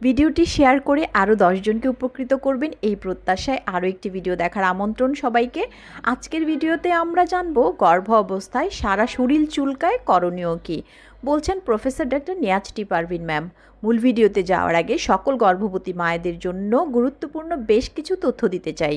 ভিডিওটি শেয়ার করে আরও দশজনকে উপকৃত করবেন এই প্রত্যাশায় আরও একটি ভিডিও দেখার আমন্ত্রণ সবাইকে। আজকের ভিডিওতে আমরা জানব গর্ভ অবস্থায় সারা শরীর চুলকায় করণীয় কী। বলছেন প্রফেসর ডক্টর নিয়াজটি পারভিন ম্যাম। মূল ভিডিওতে যাওয়ার আগে সকল গর্ভবতী মায়েদের জন্য গুরুত্বপূর্ণ বেশ কিছু তথ্য দিতে চাই।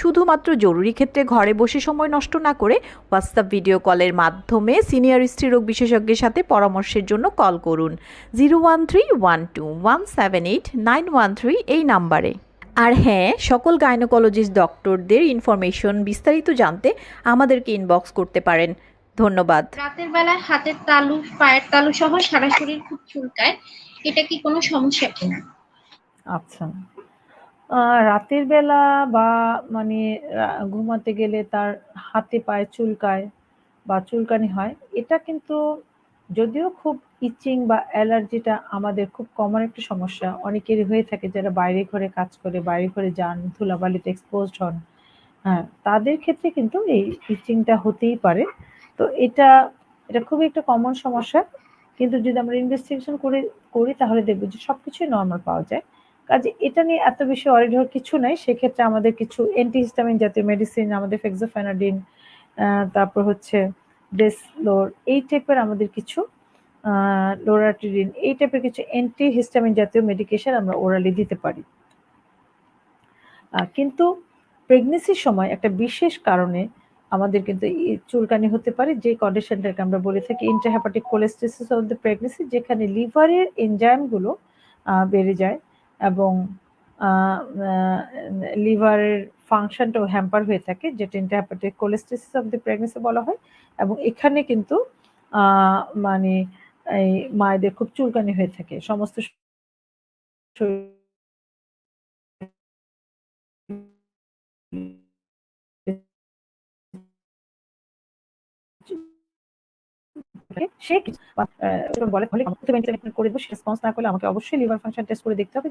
শুধুমাত্র জরুরি ক্ষেত্রে ঘরে বসে সময় নষ্ট না করে হোয়াটসঅ্যাপ ভিডিও কলের মাধ্যমে সিনিয়র স্ত্রীরোগ বিশেষজ্ঞের সাথে পরামর্শের জন্য কল করুন। Zero one three one two one seven eight nine one three এই নাম্বারে। আর হ্যাঁ সকল গাইনোকোলজিস্ট ডক্টরদের ইনফরমেশন বিস্তারিত জানতে আমাদেরকে ইনবক্স করতে পারেন। ধন্যবাদ। রাতের বেলায় হাতের তালু পায়ের তালু সহ সারা শরীর খুব চুলকায় এটা কি কোনো সমস্যা কিনা? আচ্ছা। রাতের বেলা বা মানে ঘুমাতে গেলে তার হাতে পায়ে চুলকায় বা চুলকানি হয়, এটা কিন্তু যদিও খুব ইচিং বা অ্যালার্জিটা আমাদের খুব কমন একটা সমস্যা। অনেকেরই হয়ে থাকে যারা বাইরে ঘরে কাজ করে, বাইরে ঘরে যান, ধুলাবালিতে এক্সপোজড হন হ্যাঁ তাদের ক্ষেত্রে কিন্তু এই ইচিংটা হতেই পারে। তো এটা এটা খুবই একটা কমন সমস্যা। কিন্তু যদি আমরা ইনভেস্টিগেশন করে, করি তাহলে দেখব যে সবকিছুই নর্মাল পাওয়া যায়। কাজে এটা নিয়ে এত বেশি অরিড হওয়ার কিছু নাই। সেক্ষেত্রে আমাদের কিছু অ্যান্টিহিস্টামিন জাতীয় মেডিসিন আমাদের ফেক্সোফেনাডিন তারপর হচ্ছে ডেসলোর এই টাইপের আমাদের কিছু লোরাটিডিন এই টাইপের কিছু অ্যান্টিহিস্টামিন জাতীয় মেডিকেশন আমরা ওরালি দিতে পারি। কিন্তু প্রেগনেন্সির সময় একটা বিশেষ কারণে আমাদের কিন্তু চুলকানি হতে পারে, যে কন্ডিশনটাকে আমরা বলে থাকি intrahepatic cholestasis of the pregnancy যেখানে লিভারের এনজাইমগুলো বেড়ে যায়। এবং লিভারের ফাংশনটাও হ্যাম্পার হয়ে থাকে, যেটা intrahepatic cholestasis of the pregnancy বলা হয়। এবং এখানে কিন্তু মানে এই মায়েদের খুব চুলকানি হয়ে থাকে। সমস্ত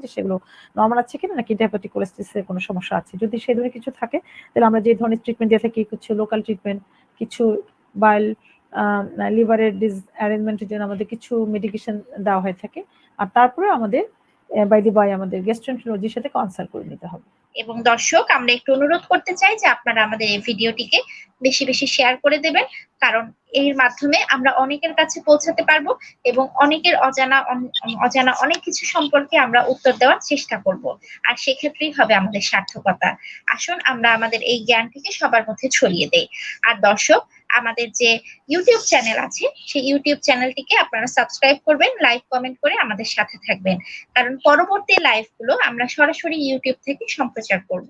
সেগুলো নর্মাল আছে কিনা সমস্যা আছে। যদি সে ধরনের কিছু থাকে, তাহলে আমরা যে ধরনের ট্রিটমেন্ট দিয়ে থাকি, কিছু লোকাল ট্রিটমেন্ট কিছু বাইল জন্য আমাদের কিছু মেডিকেশন দেওয়া হয়ে থাকে। আর তারপরে আমাদের বাই দি বাই আমাদের গ্যাস্ট্রেন্টোলজির সাথে কনসাল্ট করে নিতে হবে। এবং দর্শক, আমরা একটু অনুরোধ করতে চাই যে আপনারা আমাদের এই ভিডিওটিকে বেশি বেশি শেয়ার করে দেবেন, কারণ এর মাধ্যমে আমরা অনেকের কাছে পৌঁছাতে পারব এবং অনেকের অজানা অজানা অনেক কিছু সম্পর্কে আমরা উত্তর দেওয়ার চেষ্টা করব। আর সেক্ষেত্রেই হবে আমাদের সার্থকতা। আসুন, আমরা আমাদের এই জ্ঞানটিকে সবার মধ্যে ছড়িয়ে দেই। আর দর্শক আমাদের যে ইউটিউব চ্যানেল আছে, সেই ইউটিউব চ্যানেলটিকে আপনারা সাবস্ক্রাইব করবেন লাইক কমেন্ট করে আমাদের সাথে থাকবেন। কারণ পরবর্তী লাইভগুলো আমরা সরাসরি ইউটিউব থেকে সম্প্রচার করব।